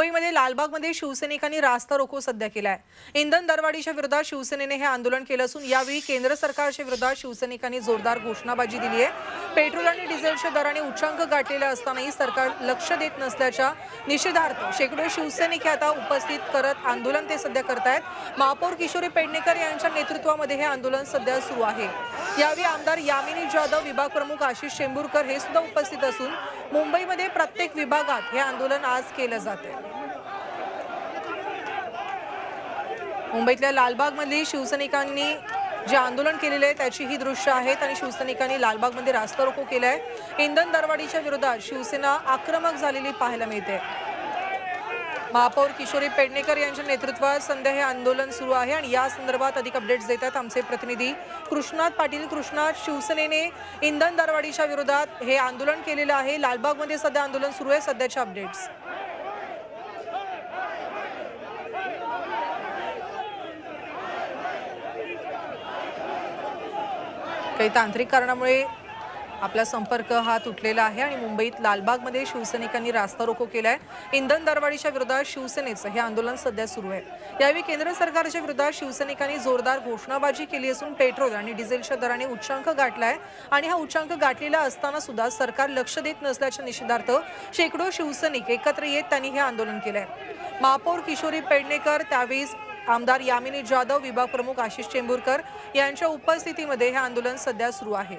मुंबईमध्ये लालबागमध्ये शिवसैनिकांनी रास्ता रोको सध्या केला आहे इंधन दरवाढीच्या विरोधात शिवसेनेने हे आंदोलन केलं असून यावेळी केंद्र सरकारच्या विरोधात शिवसैनिकांनी जोरदार घोषणाबाजी दिली आहे. पेट्रोल आणि डिझेलच्या दराने उच्चांक गाठलेले असतानाही सरकार लक्ष देत नसल्याच्या निषेधार्थ शेकडो शिवसैनिक हे आता उपस्थित करत आंदोलन ते सध्या करतायत. महापौर किशोरी पेडणेकर यांच्या नेतृत्वामध्ये हे आंदोलन सध्या सुरू आहे. यावेळी आमदार यामिनी जाधव विभाग प्रमुख आशिष शेंबूरकर हे सुद्धा उपस्थित असून मुंबईमध्ये प्रत्येक विभागात हे आंदोलन आज केलं जाते मुंबईतल्या लालबागमधली शिवसैनिकांनी जे आंदोलन केलेले आहे त्याची ही दृश्य आहेत आणि शिवसैनिकांनी लालबागमध्ये रास्ता रोको केलाय. इंधन दरवाढीच्या विरोधात शिवसेना आक्रमक झालेली पाहायला मिळते. महापौर किशोरी पेडणेकर यांच्या नेतृत्वात सध्या हे आंदोलन सुरू आहे आणि या संदर्भात अधिक अपडेट्स देतात आमचे प्रतिनिधी कृष्णात पाटील. कृष्णात शिवसेनेने इंधन दरवाढीच्या विरोधात हे आंदोलन केलेलं आहे. लालबागमध्ये सध्या आंदोलन सुरू आहे. सध्याच्या अपडेट्स. काही तांत्रिक कारणामुळे आपला संपर्क हा तुटलेला आहे आणि मुंबईत लालबागमध्ये शिवसैनिकांनी रास्ता रोको आहे इंधन दरवाढीच्या विरोधात शिवसेनेचं हे आंदोलन सध्या सुरू आहे. यावेळी केंद्र सरकारच्या विरोधात शिवसैनिकांनी जोरदार घोषणाबाजी केली असून पेट्रोल आणि डिझेलच्या दराने उच्चांक गाठला आहे आणि हा उच्चांक गाठलेला असताना सुद्धा सरकार लक्ष देत नसल्याच्या निषेधार्थ शेकडो शिवसैनिक एकत्र येत त्यांनी हे आंदोलन केलं आहे महापौर किशोरी पेडणेकर त्यावेळी आमदार यामिनी जाधव विभाग प्रमुख आशिष चेंबूरकर यांच्या उपस्थितीमध्ये हे आंदोलन सध्या सुरू आहे.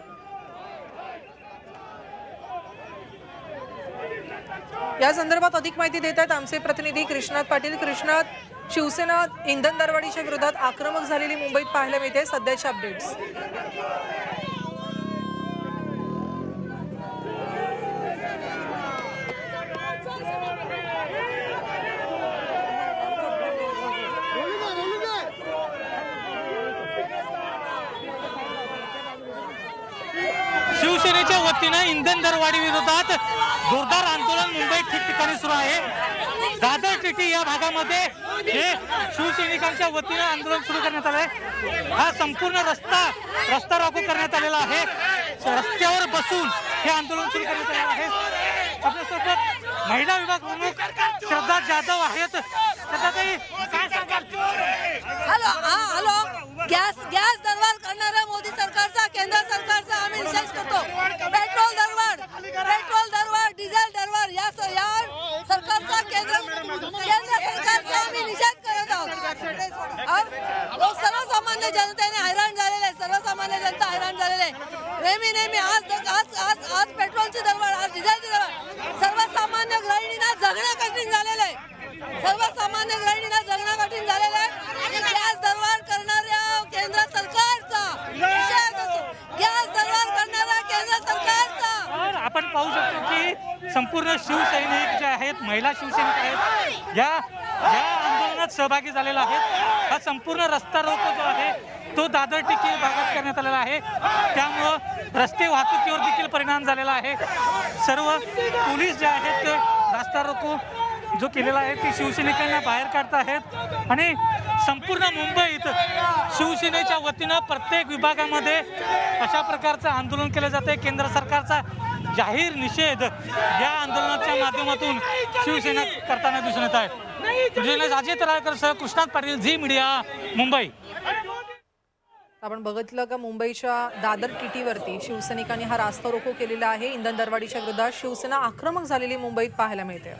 या संदर्भात अधिक माहिती देत आहेत आमचे प्रतिनिधी कृष्णात पाटील. कृष्णात शिवसेना इंधन दरवाढीच्या विरोधात आक्रमक झालेली मुंबईत पाहायला मिळते. सध्याच्या अपडेट्स शिवसेनेच्या वतीनं इंधन दरवाढी विरोधात जोरदार आंदोलन मुंबईत ठिकठिकाणी सुरू आहे. दादर टिटी या भागामध्ये हे शिवसैनिकांच्या वतीनं आंदोलन सुरू करण्यात आलंय. हा संपूर्ण रस्ता रस्ता रोको करण्यात आलेला आहे. रस्त्यावर बसून हे आंदोलन सुरू करण्यात आलेलं आहे. आपल्यासोबत महिला विभाग प्रमुख श्रद्धा जाधव आहेत. श्रद्धाताई काय सांगाल? हॅलो हा हॅलो गॅस गॅस दरबार करणाऱ्या मोदी सरकारचा केंद्र सरकारचा आम्ही निषेध करतो पेट्रोल दरबार पेट्रोल दरबार डिझेल दरबार या स- या सरकारचा केंद्र केंद्र सरकारचा आम्ही निषेध करत आहोत और लोक हो, सर्वसामान्य जनतेने हैराण झालेले आहे सर्वसामान्य जनता हैराण झालेले आहे. नेहमी नेहमी आज आज आज आज पेट्रोलची दरवाढ आज डिझेलची दरवाढ. सर्वसामान्य गृहिणींना जगणं कठीण झालेलं आहे. सर्वसामान्य गृहिणींना जगणं कठीण झालेलं आहे. गॅस दरवाढ करणाऱ्या केंद्र सरकारचा गॅस दरवाढ करणाऱ्या केंद्र सरकारचा. आपण पाहू शकतो की संपूर्ण शिवसैनिक जे आहेत महिला शिवसैनिक आहेत या या आंदोलनात सहभागी झालेला आहे. हा संपूर्ण रस्ता रोको जो आहे तो दादर टिकी भागात करण्यात आलेला आहे. त्यामुळं रस्ते वाहतुकीवर देखील परिणाम झालेला आहे. सर्व पोलीस जे आहेत ते रस्ता रोको जो केलेला आहे ते शिवसैनिकांना बाहेर काढत आहेत आणि संपूर्ण मुंबईत शिवसेनेच्या वतीनं प्रत्येक विभागामध्ये अशा प्रकारचं आंदोलन केलं जातं केंद्र सरकारचा जाहीर निषेध या आंदोलनाच्या माध्यमातून शिवसेना करताना दिसून येत आहे. अजय तराळकर सह कृष्णात पाटील झी मीडिया मुंबई. आपण बघितलं का मुंबईच्या दादर टिटीवरती शिवसैनिकांनी हा रास्ता रोको केलेला आहे. इंधन दरवाढीच्या विरोधात शिवसेना आक्रमक झालेली मुंबईत पाहायला मिळते.